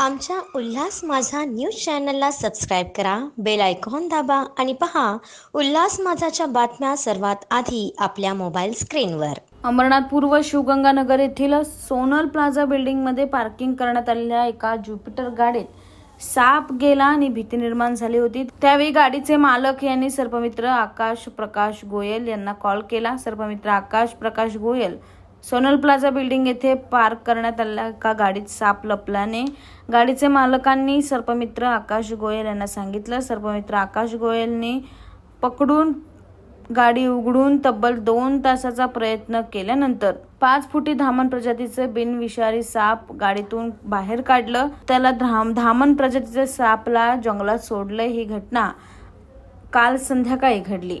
आमच्या उल्हास माझा न्यूज चॅनलला सबस्क्राईब करा बेल आयकॉन दाबा आणि पहा उल्हास माझाच्या बातम्या सर्वात आधी आपल्या मोबाईल स्क्रीनवर. अमरनाथ पूर्व शिवगंगानगर येथील सोनल प्लाझा बिल्डिंगमध्ये पार्किंग करण्यात आलेल्या एका ज्युपिटर गाडीत साप गेला आणि भीती निर्माण झाली होती. त्यावेळी गाडीचे मालक यांनी सर्पमित्र आकाश प्रकाश गोयल यांना कॉल केला. सर्पमित्र आकाश प्रकाश गोयल सोनल प्लाझा बिल्डिंग येथे पार्क करण्यात आलेल्या एका गाडीत साप लपल्याने गाडीचे मालकांनी सर्पमित्र आकाश गोयल यांना सांगितलं. सर्पमित्र आकाश गोयलने पकडून गाडी उघडून तब्बल दोन तासाचा प्रयत्न केल्यानंतर पाच फुटी धामण प्रजातीचे बिनविषारी साप गाडीतून बाहेर काढलं. त्याला धाम धामण प्रजातीचे सापला जंगलात सोडलं. ही घटना काल संध्याकाळी घडली.